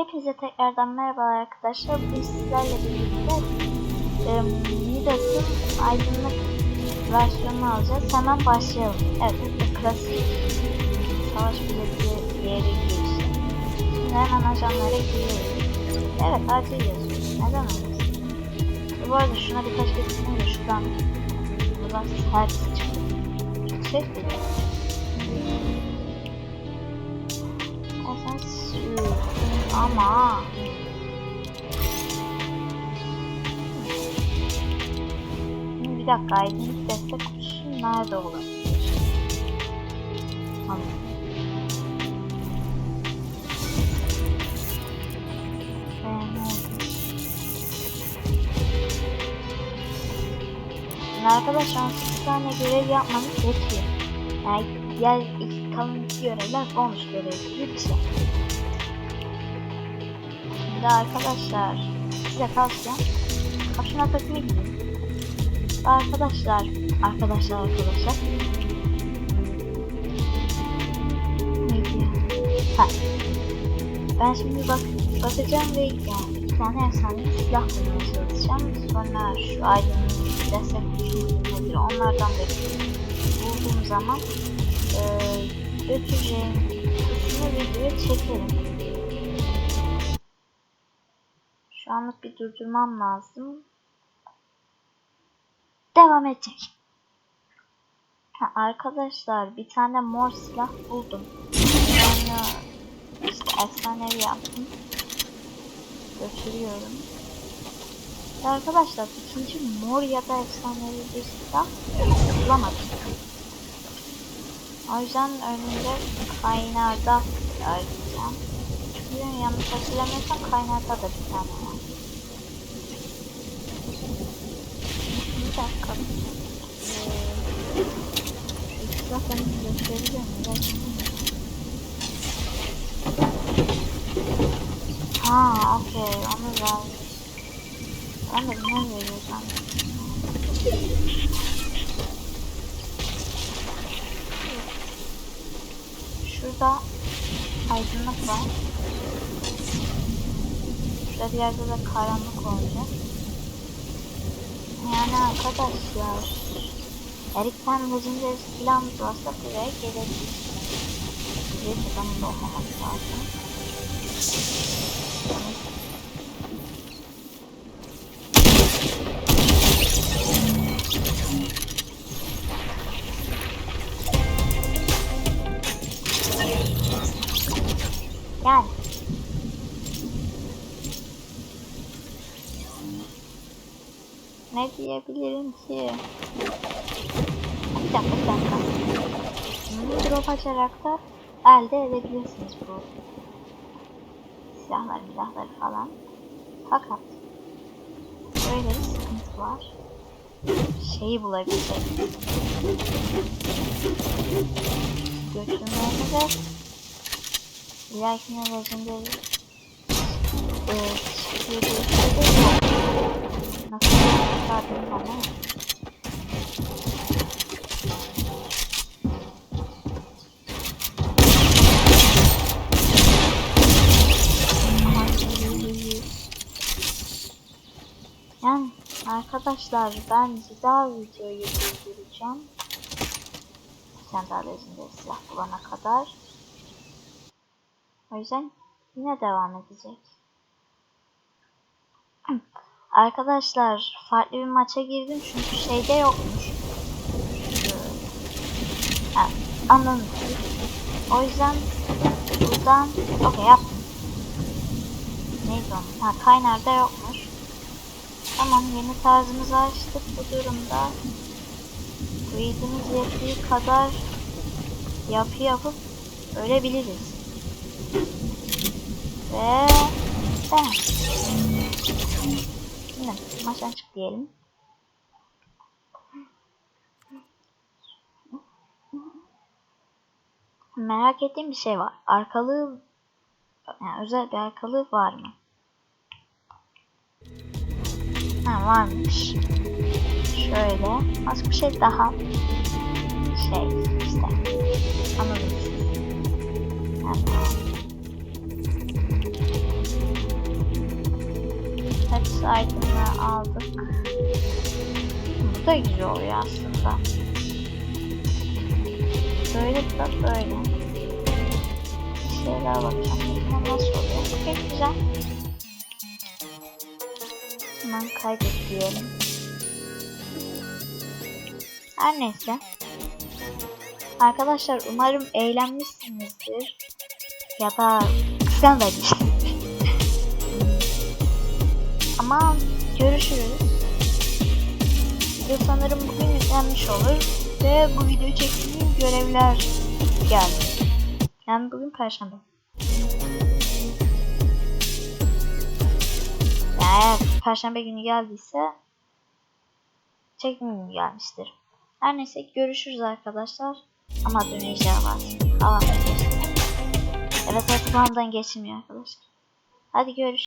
Hepinize tekrardan merhaba arkadaşlar. Bugün sizlerle birlikte e, Midas'ın aydınlık versiyonunu alacağız. Hemen başlayalım. Evet, bu klasik savaş bileti diğeri girişi. Şimdi hemen ajanlara giriyoruz. Evet, acil yazıyoruz. Neden olmasın? Bu arada şuna birkaç getireyim de şuradan buradan servis çıktı. Geliyor. Sen sür. Ama. Bir dakika aydınlık destek kutusu nerede olabilir? Tamam. Arkadaşlar 8 tane görev yapmanız yetiyor. Yani diğer kalan iki görevler bonus görev gibi. Şimdi arkadaşlar size tavsiyem Kapşına takımı gidin. Arkadaşlar, arkadaşlar, arkadaşlar. Neydi? Ha. Ben şimdi bak bakacağım ve yani iki tane efsane silah bulmaya çalışacağım. Sonra şu aydınlık destek nedir onlardan da bulduğum zaman eee götüreceğim kısmı videoya çekerim. Şu anlık bir durdurmam lazım. Devam edecek. Ha, arkadaşlar bir tane mor silah buldum. Onu işte efsanevi yaptım. Götürüyorum. Arkadaşlar ikinci mor ya da efsanevi bir silah bulamadım. O yüzden önümde kaynarda arayacağım. Çünkü yanlış hatırlamıyorsam kaynarda da bir tane. Bir dakika. Ee, mu? Gerçekten mi? Ha, okey. Onu vermiş. Ben de bunu vereceğim. Şurada aydınlık var. Şurada bir yerde de karanlık olacak. Yani arkadaşlar Erik Ten Legendary silahımız varsa buraya gelebilir. Bir adamın da olmaması lazım. Ne diyebilirim ki? Bir dakika bir dakika. Bunu drop açarak da elde edebilirsiniz bu silahlar silahları falan. Fakat böyle bir sıkıntı var. Şeyi bulabilecek. Götürmeni ve ilerikine legendary eee Yani arkadaşlar ben daha videoyu daha lezinde silah bulana kadar. O yüzden yine devam edecek. Arkadaşlar farklı bir maça girdim çünkü şeyde yokmuş. Ha, anladım. O yüzden buradan okey yaptım. Neydi o? Ha kaynarda yokmuş. Tamam yeni tarzımızı açtık bu durumda. Greed'imiz yettiği kadar yapı yapıp ölebiliriz. Ve tamam. Şimdi maçtan çık diyelim. Merak ettiğim bir şey var. Arkalığı yani özel bir arkalığı var mı? Ha varmış. Şöyle. Az bir şey daha. Da güzel oluyor aslında. Böyle da böyle. Şeyler bakacağım. Nasıl oluyor? Pek güzel. Hemen kaydet diyelim. Her neyse. Arkadaşlar umarım eğlenmişsinizdir. Ya da kıskanmamışsınızdır. Ama görüşürüz. Video sanırım bugün yüklenmiş olur. Ve bu videoyu çektiğim görevler geldi. Yani bugün perşembe. Eğer perşembe günü geldiyse çekim günü gelmiştir. Her neyse görüşürüz arkadaşlar. Ama döneceği var. Havandan geçmiyor. Evet havandan geçmiyor arkadaşlar. Hadi görüşürüz.